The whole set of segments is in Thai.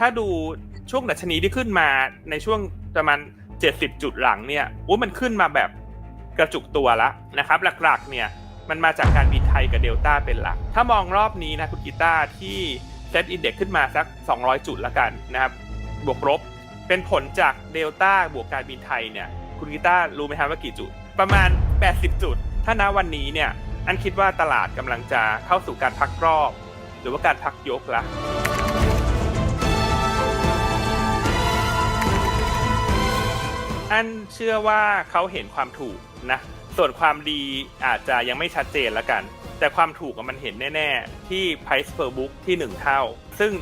ถ้าดูช่วงดัชนีที่ขึ้นมาในช่วงประมาณ 70 จุดหลังเนี่ยโอ้มันขึ้นมาแบบกระจุกตัวละนะครับ หลักๆเนี่ยมันมาจากการบินไทยกับเดลต้าเป็นหลัก ถ้ามองรอบนี้นะคุณกีตาร์ที่เซตอินเด็กขึ้นมาสัก 200 จุดละกันนะครับ บวกลบเป็นผลจากเดลต้าบวกการบินไทยเนี่ยคุณกีตาร์รู้ไหมครับว่ากี่จุด ประมาณ 80 จุด ถ้าณวันนี้เนี่ยอันคิดว่าตลาดกำลังจะเข้าสู่การพักรอบ หรือว่าการพักยกละ อันเชื่อว่าเขาเห็นความถูกนะ ส่วนความดีอาจจะยังไม่ชัดเจนล้วกัน แต่ความถูกมันเห็นแน่ ๆ ที่ price per book ที่ 1 เท่า ซึ่ง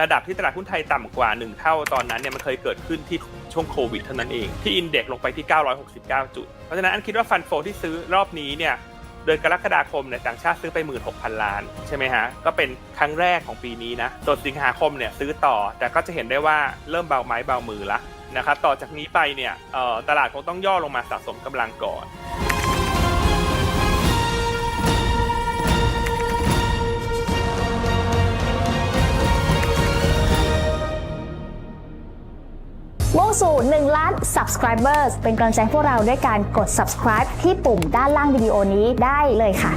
ระดับที่ตลาดหุ้นไทยต่ำกว่า 1 เท่าตอนนั้นเนี่ยมันเคยเกิดขึ้นที่ช่วงโควิดเท่านั้นเอง ที่อินเด็กซ์ลงไปที่ 969 จุด เพราะฉะนั้นอันคิดว่าฟันโฟที่ซื้อรอบนี้เนี่ยเดือนกรกฎาคมเนี่ยต่างชาติซื้อไป 16,000 ล้าน ใช่ไหมฮะ ก็เป็นครั้งแรกของปีนี้นะส่วนสิงหาคมเนี่ยซื้อต่อแต่ก็จะเห็นได้ว่าเริ่มเบาไม้เบามือละ นะครับต่อจากนี้ไปเนี่ยตลาดคงต้องย่อลงมาสะสมกำลังก่อนมุ่งสู่ 1 ล้าน subscribers เป็นกำลังใจพวกเราด้วยการกด subscribe ที่ปุ่มด้านล่างวิดีโอนี้ได้เลยค่ะ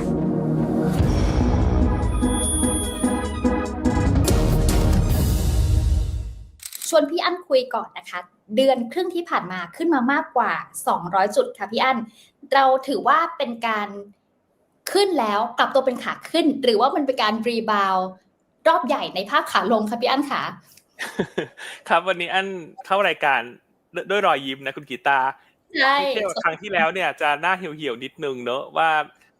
วนพี่อั้นคุยก่อนนะคะ เดือนครึ่งที่ผ่านมาขึ้นมามากกว่า 200 จุดค่ะพี่อั้นเราถือว่าเป็นการขึ้นแล้วกลับตัวเป็นขาขึ้น หรือว่ามันเป็นการรีบาวรอบใหญ่ในภาพขาลงค่ะพี่อั้นค่ะครับวันนี้อันเข้ารายการด้วยด้วยรอยยิ้มนะคุณกีตาร์ใช่ที่เที่ยวครั้งที่แล้วเนี่ยจะหน้าเหี่ยวๆนิดนึงเนอะว่า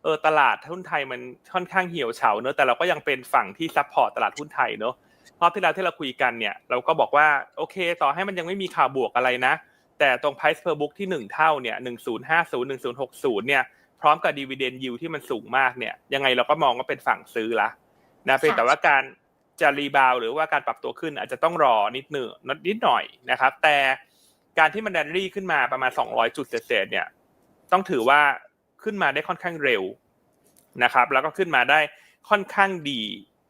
เออตลาดหุ้นไทยมันค่อนข้างเหี่ยวเฉาเนอะแต่เราก็ยังเป็นฝั่งที่ซัพพอร์ตตลาดหุ้นไทยเนอะ รอบที่แล้วที่เราคุยกันเนี่ย เราก็บอกว่าโอเค ต่อให้มันยังไม่มีข่าวบวกอะไรนะ แต่ตรง price per book ที่หนึ่งเท่าเนี่ยหนึ่งศูนย์ห้าศูนย์หนึ่งศูนย์หกศูนย์เนี่ยพร้อมกับ dividend yield ที่มันสูงมากเนี่ยยังไงเราก็มองว่าเป็นฝั่งซื้อละนะเพียงแต่ว่าการจะรีบาวหรือว่าการปรับตัวขึ้นอาจจะต้องรอนิดหนึ่งนิดหน่อยนะครับ แต่การที่มันดันรี่ขึ้นมาประมาณ 200 จุดเศษๆเนี่ย ต้องถือว่าขึ้นมาได้ค่อนข้างเร็วนะครับ แล้วก็ขึ้นมาได้ค่อนข้างดี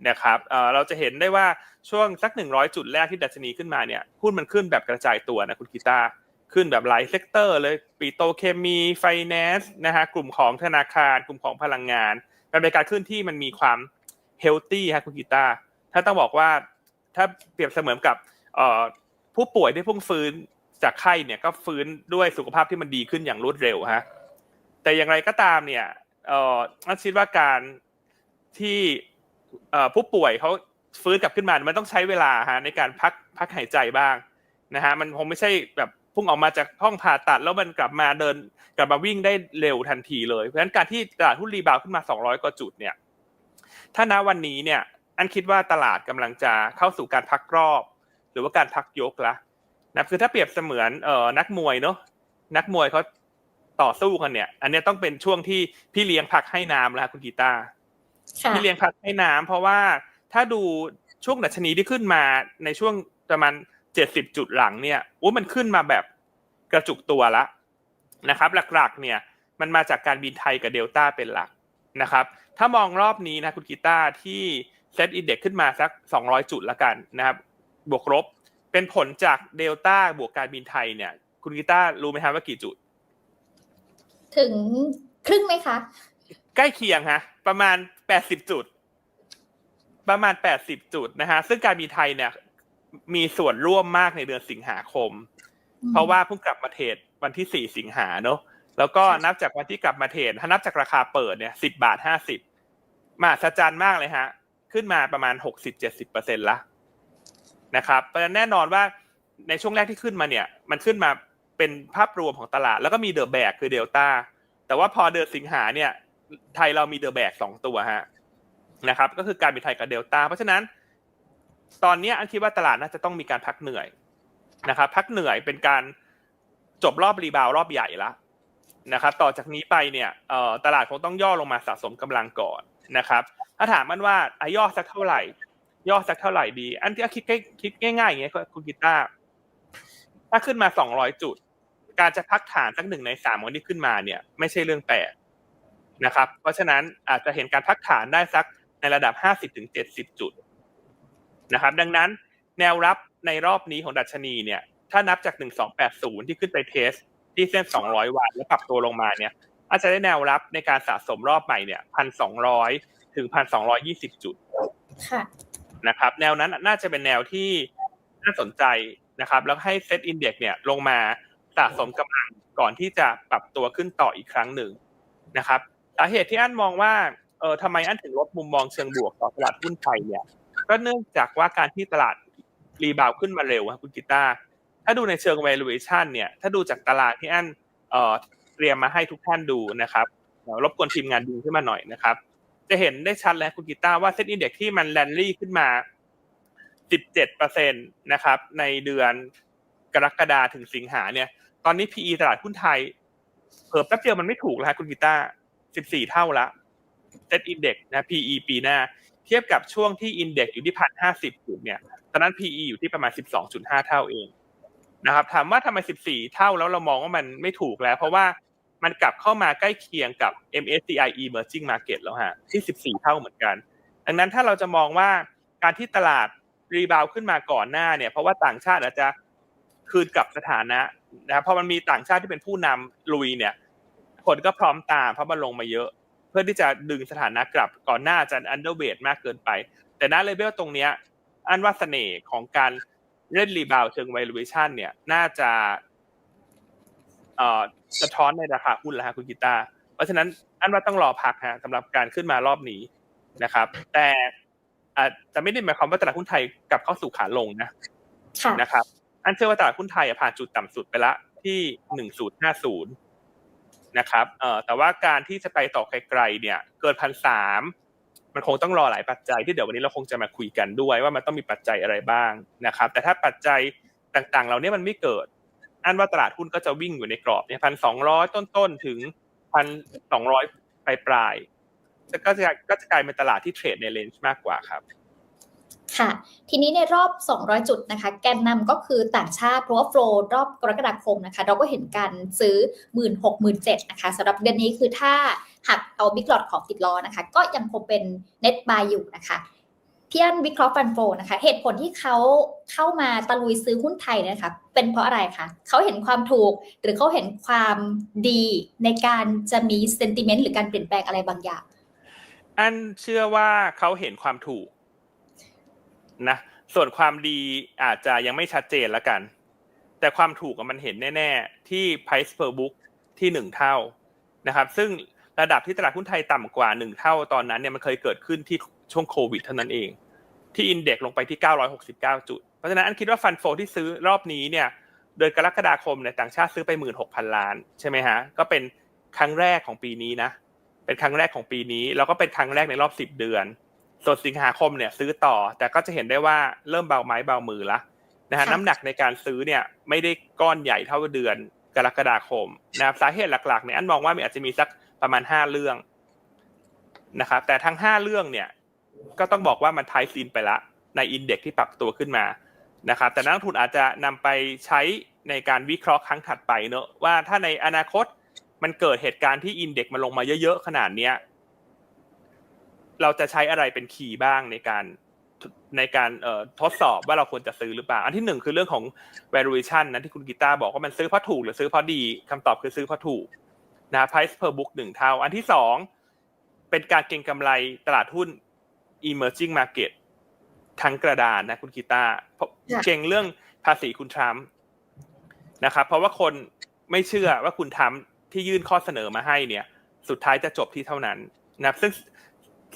นะครับเราจะเห็นได้ว่าช่วงสัก 100 จุดแรกที่ดัชนีขึ้นมาเนี่ยหุ้นมันขึ้นแบบกระจายตัวนะคุณกีตาร์ขึ้นแบบหลายเซกเตอร์เลยปิโตเคมีไฟแนนซ์นะฮะกลุ่มของธนาคาร กลุ่มของพลังงานมันเป็นการขึ้นที่มันมีความเฮลตี้ฮะคุณกีตาร์ถ้าต้องบอกว่าถ้าเปรียบเสมือนกับผู้ป่วยที่เพิ่งฟื้นจากไข้เนี่ยก็ฟื้นด้วยสุขภาพที่มันดีขึ้นอย่างรวดเร็วฮะแต่อย่างไรก็ตามเนี่ยเอ่ออันคิดว่าการที่ ผู้ป่วยเขาฟื้นกลับขึ้นมา มันต้องใช้เวลาฮะในการพักพักหายใจบ้างนะฮะมันคงไม่ใช่แบบพุ่งออกมาจากห้องผ่าตัดแล้วมันกลับมาเดินกลับมาวิ่งได้เร็วทันทีเลย เพราะฉะนั้นการที่ตลาดหุ้นรีบาวขึ้นมา 200 กว่าจุดเนี่ย ถ้าณวันนี้เนี่ย อันคิดว่าตลาดกำลังจะเข้าสู่การพักรอบ หรือว่าการพักยกละนะคือถ้าเปรียบเสมือนเอ่อนักมวยเนาะนักมวยเขาต่อสู้กันเนี่ย อันนี้ต้องเป็นช่วงที่พี่เลี้ยงพักให้น้ำแล้วคุณกีตาร์ ค่ะพี่เลี้ยงพักให้น้ำเพราะว่าถ้าดูช่วงดัชนีที่ขึ้นมาในช่วงประมาณเจ็ดสิบจุดหลังเนี่ยโอ้มันขึ้นมาแบบกระจุกตัวละนะครับ หลักๆเนี่ยมันมาจากการบินไทยกับเดลต้าเป็นหลักนะครับ ถ้ามองรอบนี้นะคุณกีตาร์ที่เซตอินเด็กขึ้นมาสักสองร้อยจุดละกันนะครับ บวกลบเป็นผลจากเดลต้าบวกการบินไทยเนี่ย คุณกีตาร์รู้ไหมครับว่ากี่จุด ถึงครึ่งไหมคะ ใกล้เคียงฮะ ประมาณแปดสิบจุด ประมาณแปดสิบจุดนะฮะ ซึ่งการบินไทยเนี่ย มีส่วนร่วมมากในเดือนสิงหาคม เพราะว่าเพิ่งกลับมาเทรดวันที่สี่สิงหาเนอะแล้วก็นับจากวันที่กลับมาเทรดถ้านับจากราคาเปิดเนี่ยสิบาทห้าสิบมาสจรรย์มากเลยฮะ ขึ้นมาประมาณหกสิบเจ็ดสิบเปอร์เซ็นละนะครับ เพราะฉะนั้นแน่นอนว่าในช่วงแรกที่ขึ้นมาเนี่ย มันขึ้นมาเป็นภาพรวมของตลาด แล้วก็มีเดอะแบกคือเดลต้าแต่ว่าพอเดือนสิงหาเนี่ย ไทยเรามีเดอะแบกสองตัวฮะนะครับ ก็คือการบินไทยกับเดลต้าเพราะฉะนั้น ตอนนี้อันคิดว่าตลาดน่าจะต้องมีการพักเหนื่อยนะครับพักเหนื่อยเป็นการจบรอบรีบาวรอบใหญ่ละนะครับ ต่อจากนี้ไปเนี่ยตลาดคงต้องย่อลงมาสะสมกำลังก่อนนะครับ ถ้าถามมันว่าอะย่อสักเท่าไหร่ ย่อสักเท่าไหร่ดี อันที่คิดคิดง่ายๆอย่างเงี้ยคุณกีตาร์ถ้าขึ้นมาสองร้อยจุด การจะพักฐานสักหนึ่งในสามวันที่ขึ้นมาเนี่ย ไม่ใช่เรื่องแปลก นะครับ เพราะฉะนั้นอาจจะเห็นการพักฐานได้สักในระดับห้าสิบถึงเจ็ดสิบจุดนะครับ ดังนั้นแนวรับในรอบนี้ของดัชนีเนี่ย ถ้านับจาก 1280 ที่ขึ้นไปเทสที่เส้น 200 วันแล้วปรับตัวลงมาเนี่ย อาจจะได้แนวรับในการสะสมรอบใหม่เนี่ย 1,200 ถึง 1,220 จุดค่ะนะครับ แนวนั้นน่าจะเป็นแนวที่น่าสนใจนะครับ แล้วให้เซตอินเด็กเนี่ยลงมาสะสมกำลังก่อนที่จะปรับตัวขึ้นต่ออีกครั้งหนึ่งนะครับ สาเหตุที่อันมองว่าเออทำไมอันถึงลดมุมมองเชิงบวกต่อตลาดหุ้นไทยเนี่ย ก็เนื่องจากว่าการที่ตลาดรีบาวขึ้นมาเร็วครับคุณกิตาถ้าดูในเชิง valuation เนี่ย ถ้าดูจากตลาดที่อันเอ่อเตรียมมาให้ทุกท่านดูนะครับเดี๋ยวรบกวนทีมงานดึงขึ้นมาหน่อยนะครับ จะเห็นได้ชัดแล้วคุณกิตาว่าเซ็ตอินเด็กที่มันแลนลี่ขึ้นมา 17%นะครับในเดือนกรกฎาถึงสิงหาเนี่ย ตอนนี้ PE ตลาดหุ้นไทยเพิ่มแป๊บเดียวมันไม่ถูกแล้วคุณกิตา 14 เท่าละเซ็ตอินเด็กนะ PE ปีหน้า เทียบกับช่วงที่อินเด็กอยู่ที่พันห้าสิบจุดเนี่ยตอนนั้น PE อยู่ที่ประมาณ 12.5 เท่าเองนะครับถามว่าทำไม 14 เท่าแล้วเรามองว่ามันไม่ถูกแล้ว เพราะว่ามันกลับเข้ามาใกล้เคียงกับ MSCI Emerging Market แล้วฮะที่ 14 เท่าเหมือนกัน ดังนั้นถ้าเราจะมองว่าการที่ตลาดรีบาวขึ้นมาก่อนหน้าเนี่ย เพราะว่าต่างชาติอาจจะคืนกลับสถานะนะครับพอมันมีต่างชาติที่เป็นผู้นำลุยเนี่ย คนก็พร้อมตามเพราะมันลงมาเยอะ เพื่อที่จะดึงสถานะกลับก่อนหน้าจะอันเดอร์เวทมากเกินไป แต่ณเลเวลตรงเนี้ยอันว่าเสน่ห์ของการเล่นรีบาวเชิง valuation เนี่ย น่าจะเอ่อสะท้อนในราคาหุ้นแล้วฮะคุณกีตาร์เพราะฉะนั้นอันว่าต้องรอพักฮะสำหรับการขึ้นมารอบนี้นะครับ แต่อาจจะไม่ได้หมายความว่าตลาดหุ้นไทยกลับเข้าสู่ขาลงนะค่ะนะครับ อันเชื่อว่าตลาดหุ้นไทยอะผ่านจุดต่ำสุดไปละที่หนึ่งศูนย์ห้าศูนย์ นะครับเอ่อแต่ว่าการที่จะไปต่อไกลๆเนี่ยเกินพันสามมันคงต้องรอหลายปัจจัยที่เดี๋ยววันนี้เราคงจะมาคุยกันด้วยว่ามันต้องมีปัจจัยอะไรบ้างนะครับ แต่ถ้าปัจจัยต่างๆ เหล่านี้มันไม่เกิด อันว่าตลาดหุ้นก็จะวิ่งอยู่ในกรอบเนี่ยพันสองร้อยต้นๆถึงพันสองร้อยปลายๆก็จะก็จะกลายเป็นตลาดที่เทรดในเลนจ์มากกว่าครับ ค่ะ ทีนี้ในรอบ 200 จุดนะคะ แกนนำก็คือต่างชาติเพราะว่าโฟลรอบกรกฎาคมนะคะ เราก็เห็นการซื้อ 1 6 0 0 0 0นะคะสำหรับเดือนนี้คือถ้าหักเอาบิ๊กหลอดของติดล้อนะคะ ก็ยังคงเป็นเน็ตบายอยู่นะคะพี่อันวิเคราะห์ฟันโฟนะคะ เหตุผลที่เขาเข้ามาตะลุยซื้อหุ้นไทยนะคะ เป็นเพราะอะไรคะเขาเห็นความถูกหรือเขาเห็นความดีในการจะมีเซนติเมนต์หรือการเปลี่ยนแปลงอะไรบางอย่าง อันเชื่อว่าเขาเห็นความถูก นะส่วนความดีอาจจะยังไม่ชัดเจนล้วกัน แต่ความถูกมันเห็นแน่ๆ ที่ price per book ที่หนึ่งเท่านะครับ ซึ่งระดับที่ตลาดหุ้นไทยต่ำกว่าหนึ่งเท่าตอนนั้นเนี่ยมันเคยเกิดขึ้นที่ช่วงโควิดเท่านั้นเอง ที่อินเด็กซ์ลงไปที่ 969 จุด เพราะฉะนั้นอันคิดว่าฟันโฟที่ซื้อรอบนี้เนี่ยเดือนกรกฎาคมเนี่ยต่างชาติซื้อไป 16,000 ล้านใช่ไหมฮะก็เป็นครั้งแรกของปีนี้นะเป็นครั้งแรกของปีนี้แล้วก็เป็นครั้งแรกในรอบ 10 เดือน ส่วนสิงหาคมเนี่ยซื้อต่อ แต่ก็จะเห็นได้ว่าเริ่มเบาไม้เบามือละนะฮะค่ะน้ำหนักในการซื้อเนี่ยไม่ได้ก้อนใหญ่เท่าเดือนกรกฎาคมนะครับสาเหตุหลักๆเนี่ยอันมองว่ามันอาจจะมีสักประมาณ5เรื่องนะครับแต่ทั้ง5เรื่องเนี่ยก็ต้องบอกว่ามันไทซีนไปละ ในอินเด็กที่ปรับตัวขึ้นมานะครับแต่นักลงทุนอาจจะนำไปใช้ในการวิเคราะห์ครั้งถัดไปเนอะว่าถ้าในอนาคตมันเกิดเหตุการณ์ที่อินเด็กมันลงมาเยอะๆขนาดเนี้ย เราจะใช้อะไรเป็นคีย์บ้างในการในการเอ่อทดสอบว่าเราควรจะซื้อหรือเปล่า อันที่หนึ่งคือเรื่องของ valuation นะที่คุณกีตาร์บอกว่ามันซื้อเพราะถูกหรือซื้อเพราะดีคำตอบคือซื้อเพราะถูกนะ price per book หนึ่งเท่า อันที่สองเป็นการเก็งกำไรตลาดหุ้น emerging market ทั้งกระดานนะคุณกีตาร์เพราะค่ะเก่งเรื่องภาษีคุณทรัมป์นะครับเพราะว่าคนไม่เชื่อว่าคุณทรัมป์ที่ยื่นข้อเสนอมาให้เนี่ย สุดท้ายจะจบที่เท่านั้นนะครับซึ่ง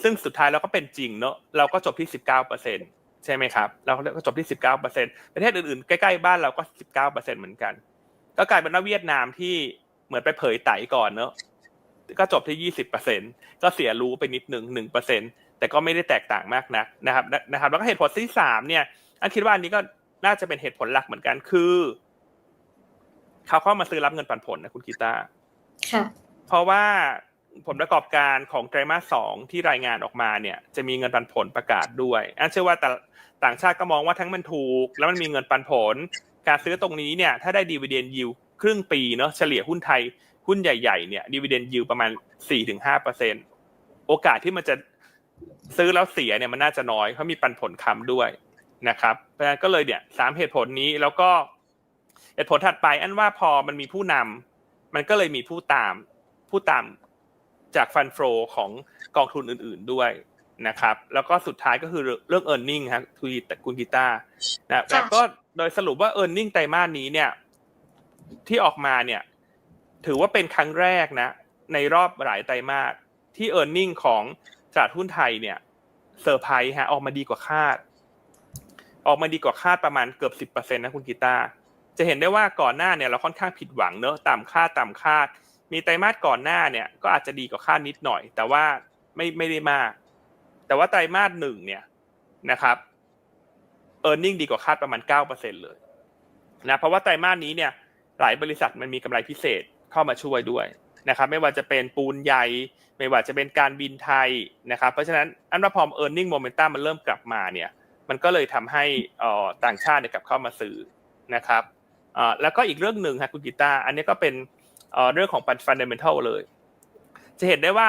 ซึ่งสุดท้ายเราก็เป็นจริงเนอะเราก็จบที่สิบเก้าเปอร์เซ็นใช่ไหมครับ เราก็จบที่สิบเก้าเปอร์เซ็นประเทศอื่นๆ ใกล้ๆบ้านเราก็สิบเก้าเปอร์เซ็นเหมือนกัน ก็กลายเป็นว่าเวียดนามที่เหมือนไปเผยไตก่อนเนอะก็จบที่ยี่สิบเปอร์เซ็นก็เสียรู้ไปนิดหนึ่งหนึ่งเปอร์เซ็นแต่ก็ไม่ได้แตกต่างมากนักนะครับนะครับ แล้วก็เหตุผลที่สามเนี่ย อันคิดว่าอันนี้ก็น่าจะเป็นเหตุผลหลักเหมือนกันคือเขาเข้ามาซื้อรับเงินปันผลนะคุณกีตาร์ค่ะ เพราะว่า ผลประกอบการของไตรมาสสองที่รายงานออกมาเนี่ยจะมีเงินปันผลประกาศด้วยอันเชื่อว่าแต่ต่างชาติก็มองว่าทั้งมันถูก แล้วมันมีเงินปันผล การซื้อตรงนี้เนี่ยถ้าได้ดีเวเดนยิวครึ่งปีเนาะเฉลี่ยหุ้นไทยหุ้นใหญ่ๆเนี่ยดีเวเดนยิวประมาณ 4-5เปอร์เซ็นโอกาสที่มันจะซื้อแล้วเสียเนี่ยมันน่าจะน้อยเพราะมีปันผลค้ำด้วยนะครับเพราะฉะนั้นก็เลยเนี่ยสามเหตุผลนี้แล้วก็เหตุผลถัดไปอันว่าพอมันมีผู้นำมันก็เลยมีผู้ตามผู้ตาม จากฟันโฟของกองทุนอื่น ๆด้วยนะครับ แล้วก็สุดท้ายก็คือเรื่อง e a r n i n g ครับคุยคุณกีตาร์นะแต่ก็โดยสรุปว่า e a r n i n g ไตรมาสนี้เนี่ย ที่ออกมาเนี่ย ถือว่าเป็นครั้งแรกนะ ในรอบหลายไตรมาสที่ e a r n i n g ของตลาดหุ้นไทยเนี่ยเซอร์ไพรส์ฮะออกมาดีกว่าคาด ออกมาดีกว่าคาดประมาณเกือบสิบเปอร์เซ็นต์นะคุณกีตาร์จะเห็นได้ว่าก่อนหน้าเนี่ยเราค่อนข้างผิดหวังเนอะต่ำคาดต่ำคาด มีไตรมาสก่อนหน้าเนี่ยก็อาจจะดีกว่าคาดนิดหน่อย แต่ว่าไม่ไม่ได้มาก แต่ว่าไตรมาสหนึ่งเนี่ยนะครับเออร์เน็งดีกว่าคาดประมาณเก้าเปอร์เซ็นเลยนะเพราะว่าไตรมาสนี้เนี่ยหลายบริษัทมันมีกำไรพิเศษเข้ามาช่วยด้วยนะครับไม่ว่าจะเป็นปูนใหญ่ ไม่ว่าจะเป็นการบินไทยนะครับเพราะฉะนั้นอันว่าพอ e a r n i n g momentum มันเริ่มกลับมาเนี่ยมันก็เลยทำให้ต่างชาติกลับเข้ามาซื้อนะครับแล้วก็อีกเรื่องหนึ่งครับคุณกิตาอันนี้ก็เป็น เรื่องของปันฟันเดเมนทัลเลย จะเห็นได้ว่า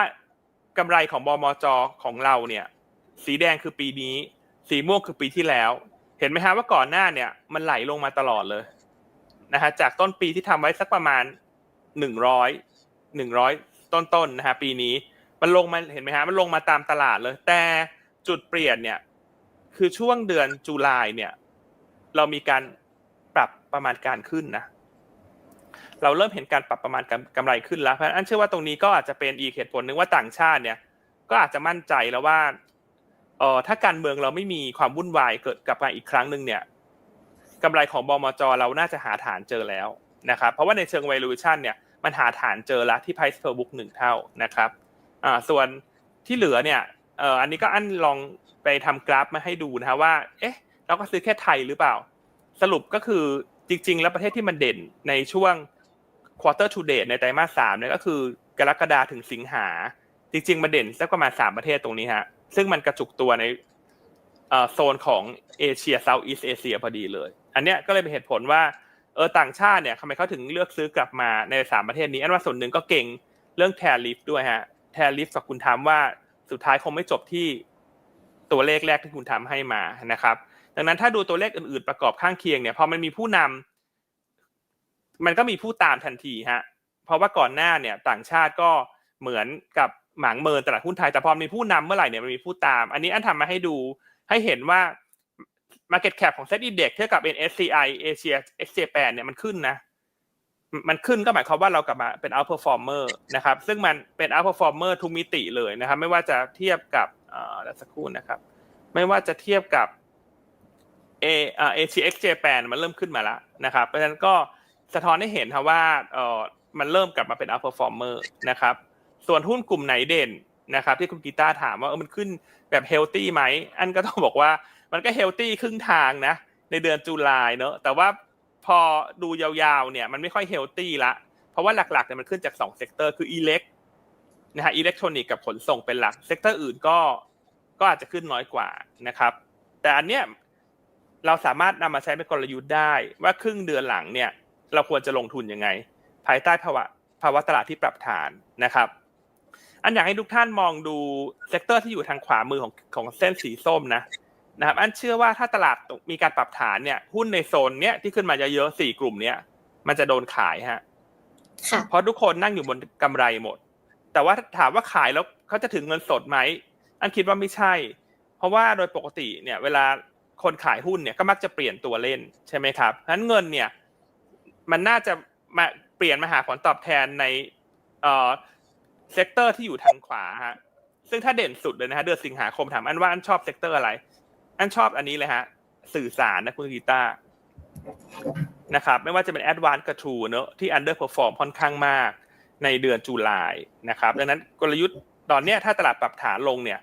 กำไรของบมจของเราเนี่ย สีแดงคือปีนี้ สีม่วงคือปีที่แล้ว เห็นไหมฮะว่าก่อนหน้าเนี่ย มันไหลลงมาตลอดเลยนะฮะจากต้นปีที่ทำไว้สักประมาณหนึ่งร้อยหนึ่งร้อยต้นๆนะฮะปีนี้มันลงมาเห็นไหมฮะมันลงมาตามตลาดเลย แต่จุดเปลี่ยนเนี่ย คือช่วงเดือนตุลาเนี่ย เรามีการปรับประมาณการขึ้นนะ เราเริ่มเห็นการปรับประมาณกำไรขึ้นแล้วเพราะฉะนั้นอันเชื่อว่าตรงนี้ก็อาจจะเป็นอีกเหตุผลหนึ่งว่าต่างชาติเนี่ย ก็อาจจะมั่นใจแล้วว่าเออถ้าการเมืองเราไม่มีความวุ่นวายเกิดกับมาอีกครั้งหนึ่งเนี่ยกำไรของบมจเราน่าจะหาฐานเจอแล้วนะครับเพราะว่าในเชิง valuation เนี่ยมันหาฐานเจอแล้วที่ price per book หนึ่งเท่านะครับอ่าส่วนที่เหลือเนี่ยเอออันนี้ก็อันลองไปทำกราฟมาให้ดูนะฮะว่า เอ๊ะ เราก็ซื้อแค่ไทยหรือเปล่า สรุปก็คือจริง ๆ แล้วประเทศที่มันเด่นในช่วง quarter to date ในไตรมาสสามเนี่ยก็คือกรกฎาถึงสิงหา จริง ๆ มันเด่นสักประมาณสามประเทศตรงนี้ฮะ ซึ่งมันกระจุกตัวในโซนของเอเชียเซาท์อีสเอเชียพอดีเลย อันเนี้ยก็เลยเป็นเหตุผลว่าเออต่างชาติเนี่ยทำไมเขาถึงเลือกซื้อกลับมาในสามประเทศนี้ อันว่าส่วนหนึ่งก็เก่งเรื่องแทริฟด้วยฮะ แทริฟกับคุณทำว่าสุดท้ายคงไม่จบที่ตัวเลขแรกที่คุณทำให้มานะครับ ดังนั้นถ้าดูตัวเลขอื่นๆประกอบข้างเคียงเนี่ยพอมันมีผู้นำ มันก็มีผู้ตามทันทีฮะเพราะว่าก่อนหน้าเนี่ยต่างชาติก็เหมือนกับหมางเมินตลาดหุ้นไทยแต่พอมีผู้นำเมื่อไหร่เนี่ยมันมีผู้ตาม อันนี้อันทำมาให้ดูให้เห็นว่า Market Cap ของ Set Index เทียบกับ NSCI Asia X Japan เนี่ยมันขึ้นนะมันขึ้นก็หมายความว่าเรากลับมาเป็น outperformer นะครับ ซึ่งมันเป็น outperformer ทุกมิติเลยนะครับ ไม่ว่าจะเทียบกับเอ่อสักครู่นะครับ ไม่ว่าจะเทียบกับเอเอชีเอ็กเจแปนมันเริ่มขึ้นมาแล้วนะครับ เพราะฉะนั้นก็ สะท้อนให้เห็นครับว่าเออมันเริ่มกลับมาเป็น outperformer นะครับส่วนหุ้นกลุ่มไหนเด่นนะครับที่คุณกีตาร์ถามว่าเออมันขึ้นแบบเฮลตี้ไหมอันก็ต้องบอกว่ามันก็เฮลตี้ครึ่งทางนะในเดือนตุลาเนอะแต่ว่าพอดูยาวๆเนี่ยมันไม่ค่อยเฮลตี้ละเพราะว่าหลักๆเนี่ยมันขึ้นจาก2เซกเตอร์คืออิเล็กนะฮะอิเล็กทรอนิกส์กับขนส่งเป็นหลักเซกเตอร์อื่นก็ก็อาจจะขึ้นน้อยกว่านะครับ แต่อันเนี้ยเราสามารถนำมาใช้เป็นกลยุทธ์ได้ว่าครึ่งเดือนหลังเนี่ย เราควรจะลงทุนยังไง ภายใต้ภาวะภาวะตลาดที่ปรับฐานนะครับ อันอยากให้ทุกท่านมองดูเซกเตอร์ที่อยู่ทางขวามือของของเส้นสีส้มนะนะครับ อันเชื่อว่าถ้าตลาดมีการปรับฐานเนี่ย หุ้นในโซนเนี้ยที่ขึ้นมาเยอะๆสี่กลุ่มเนี้ย มันจะโดนขายฮะค่ะเพราะทุกคนนั่งอยู่บนกำไรหมด แต่ว่าถามว่าขายแล้วเขาจะถึงเงินสดไหม อันคิดว่าไม่ใช่ เพราะว่าโดยปกติเนี่ย เวลาคนขายหุ้นเนี่ยก็มักจะเปลี่ยนตัวเล่นใช่ไหมครับฉะนั้นเงินเนี่ย มันน่าจะมาเปลี่ยนมาหาผลตอบแทนในเอ่อเซกเตอร์ที่อยู่ทางขวาฮะซึ่งถ้าเด่นสุดเลยนะฮะเดือนสิงหาคมถามอันว่าอันชอบเซกเตอร์อะไร อันชอบอันนี้เลยฮะ สื่อสารนะคุณกีตานะครับ ไม่ว่าจะเป็น Advanced กับ True เนอะที่ underperform ค่อนข้างมากในเดือนตุลายนะครับดังนั้นกลยุทธ์ตอนเนี้ยถ้าตลาดปรับฐานลงเนี่ย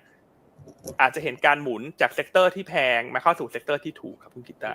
อาจจะเห็นการหมุนจากเซกเตอร์ที่แพงมาเข้าสู่เซกเตอร์ที่ถูกครับคุณกีตา